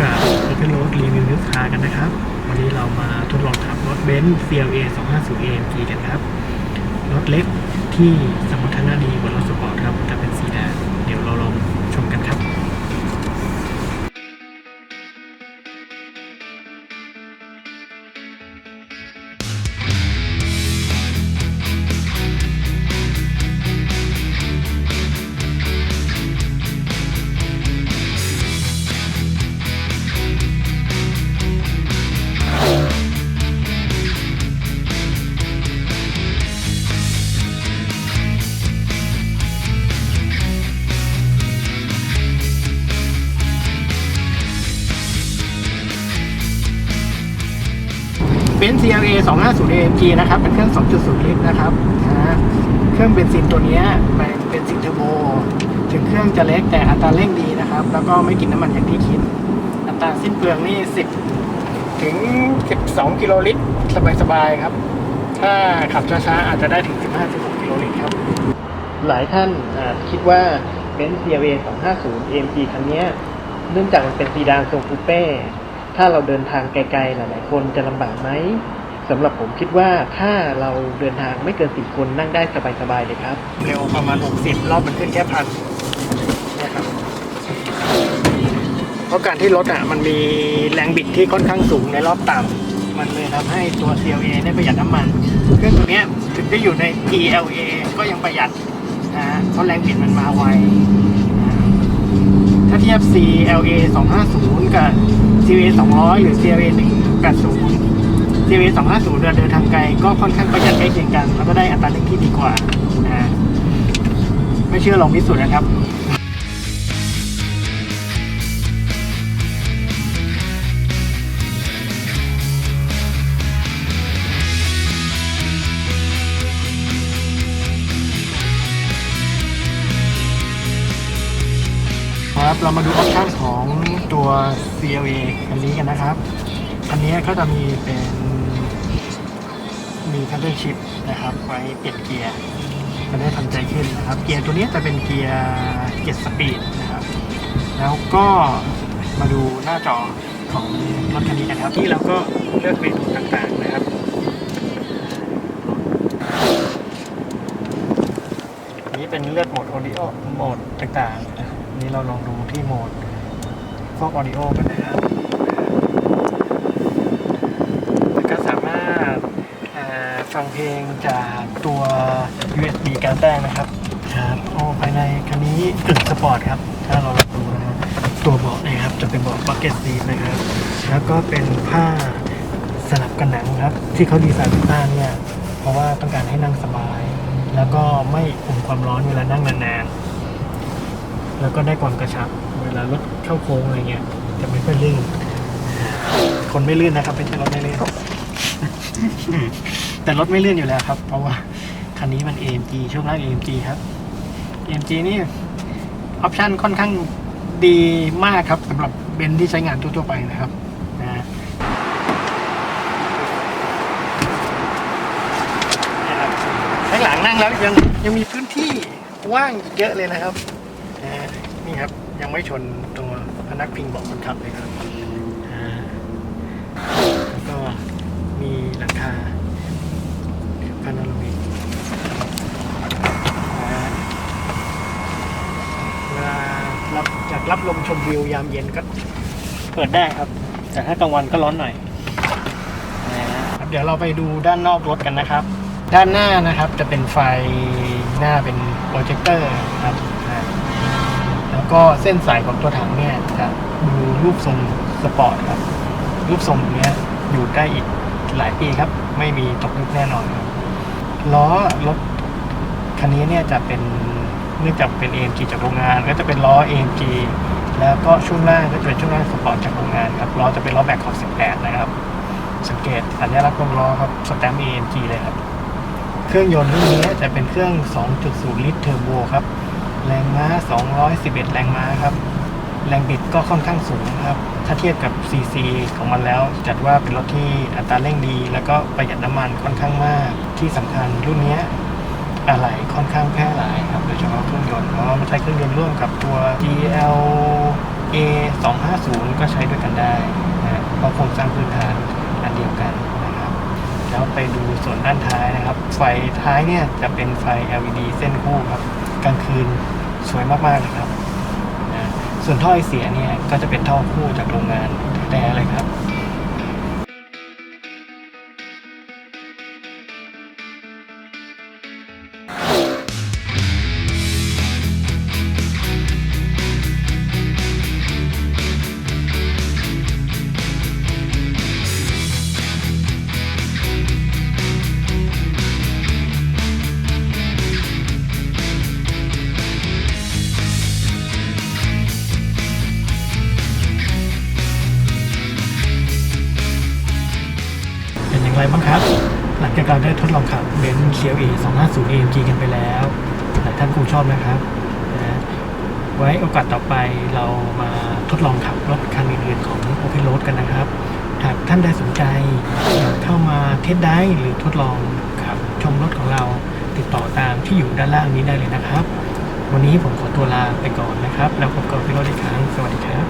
กับเอเ r อร์โรถรีวิวนิวคากันนะครับ วันนี้เรามาทดลองขับรถเบนซ์ CLA 250 AMG กันครับ รถเล็กที่สมรรถนะดีกว่ารถสปอร์ตครับแต่เป็นสีแดงเดี๋ยวเราลองชมกันครับ เป็น CLA 250 AMG นะครับ เป็นเครื่อง 2.0 ลิตรนะครับนะเครื่องเบนซินตัวนี้มันเป็นซินเทอร์โบ ถึงเครื่องจะเล็กแต่อัตราเร่งดีนะครับ แล้วก็ไม่กินน้ำมันอย่างที่คิด อัตราสิ้นเปลืองนี่ 10 ถึง 12 กิโลลิตร สบายๆครับ ถ้าขับช้าๆ อาจจะได้ถึง 15-16 กิโลลิตรครับ หลายท่านอาจคิดว่าเบนซ์ CLA 250 AMG คันนี้เนื่องจากมันเป็นซีดานทรงคูเป้ ถ้าเราเดินทางไกลๆหลายๆคนจะลำบากไหมสำหรับผมคิดว่าถ้าเราเดินทางไม่เกินสี่คนนั่งได้สบายๆเลยครับ เร็วประมาณ 60 รอบมันขึ้นแค่พันนะครับเพราะการที่รถอะมันมีแรงบิดที่ค่อนข้างสูงในรอบต่ำมันเลยทำให้ตัว CLA เนี่ยประหยัดน้ำมันเครื่องตัวเนี้ยถึงจะอยู่ใน ELA ก็ยังประหยัดนะฮะเพราะแรงบิดมันมาไวถ้าเทียบ CLA 250 กับ CLA 200 หรือ CLA 180 CLA 250เดินเดินทางไกลก็ค่อนข้างประหยัดใกล้เคียงกัน แล้วก็ได้อัตราเร่งที่ดีกว่านะไม่เชื่อลองพิสูจน์นะครับ เรามาดูออปชั่นของตัว CLA คันนี้กันนะครับคันนี้ก็จะมีเป็น มีคันเดอร์ชิพนะครับ ไว้เปลี่ยนเกียร์จะได้ทันใจขึ้นนะครับ เกียร์ตัวนี้จะเป็นเกียร์เกียร์สปีดนะครับ แล้วก็มาดูหน้าจอของรถคันนี้กันครับ ที่เราก็เลือกเมนูต่างๆนะครับนี้เป็นเลือกโหมด audio โหมดต่างๆ นะครับอันนี้เราลองดูที่โหมดพวก audio กันนะครับแล้วก็สามารถเอ่อฟังเพลงจากตัว USB การแจ้งนะครับครับโอ้ภายในคันนี้กึ่งสปอร์ตครับ ถ้าเราลองดูนะครับตัวเบาะนะครับ จะเป็นเบาะบักเก็ตซีนะครับ แล้วก็เป็นผ้าสลับกันหนังครับ ที่เขาดีไซน์เป็นผ้าเนี่ย เพราะว่าต้องการให้นั่งสบาย แล้วก็ไม่อุ่มความร้อนเวลานั่งนานๆ แล้วก็ได้ความกระชับ เวลารถเข้าโค้งอะไรเงี้ยจะไม่ค่อยลื่น คนไม่ลื่นนะครับไม่ใช่รถไม่ลื่นแต่รถไม่ลื่นอยู่แล้วครับ เพราะว่าคันนี้มัน AMG ช่วงล่าง AMG ครับ AMG นี่ออปชันค่อนข้างดีมากครับสำหรับเบนที่ใช้งานทั่วๆไปนะครับนะครับข้างหลังนั่งแล้วยังยังมีพื้นที่ว่างอีกเยอะเลยนะครับ นี่ครับ ยังไม่ชนตัวพนักพิงเบอกคนขับเลยครับแล้วก็มีหลังคาพานาโรมิกนะฮะเวลารับจากรับลมชมวิวยามเย็นก็เปิดได้ครับ แต่ถ้ากลางวันก็ร้อนหน่อยนะครับเดี๋ยวเราไปดูด้านนอกรถกันนะครับ ด้านหน้านะครับจะเป็นไฟหน้าเป็นโปรเจคเตอร์ครับ แล้วก็เส้นสายของตัวถังเนี่ยจะดูรูปทรงสปอร์ตครับ รูปทรงเนี้ยอยู่ได้อีกหลายปีครับ ไม่มีตกยุคแน่นอนครับล้อรถคันนี้เนี่ยจะเป็นเนื่องจากเป็น AMG จากโรงงาน ก็จะเป็นล้อ AMG แล้วก็ช่วงล่างก็จะเป็นช่วงล่างสปอร์ตจากโรงงานครับล้อจะเป็นล้อแบกขอบ18 นะครับ สังเกตสัญลักษณ์ตรงล้อครับสแตมป์ AMG เลยครับ เครื่องยนต์รุ่นนี้จะเป็นเครื่อง 2.0 ลิตรเทอร์โบครับ แรงม้า 211 แรงม้าครับ แรงบิดก็ค่อนข้างสูงครับ ถ้าเทียบกับ CC ของมันแล้ว จัดว่าเป็นรถที่อัตราเร่งดี แล้วก็ประหยัดน้ำมันค่อนข้างมาก ที่สำคัญรุ่นนี้อะไหล่ค่อนข้างแพร่หลายครับ โดยเฉพาะเครื่องยนต์ เพราะว่ามันใช้เครื่องยนต์ร่วมกับตัว GL A 2 5 0 ก็ใช้ด้วยกันได้นะเพราะโครงสร้างพื้นฐานอันเดียวกันนะครับ แล้วไปดูส่วนด้านท้ายนะครับ ไฟท้ายเนี่ยจะเป็นไฟ LED เส้นคู่ครับ กลางคืน สวยมากๆเลยครับ ส่วนท่อไอเสียเนี่ยก็จะเป็นท่อคู่จากโรงงานแท้ๆเลยครับ อย่างไรบ้างครับ หลังจากเรได้ทดลองขับเบนซ์ CLA 250 AMG กันไปแล้ว หลายท่านคงชอบนะครับนะไว้โอกาสต่อไปเรามาทดลองขับรถคันอื่นๆของ Open Road กันนะครับ หากท่านใดสนใจอยากเข้ามาเทสได้หรือทดลองขับชมรถของเราติดต่อตามที่อยู่ด้านล่างนี้ได้เลยนะครับ วันนี้ผมขอตัวลาไปก่อนนะครับ แล้วพบกับพี่รถอีกครั้ง สวัสดีครับ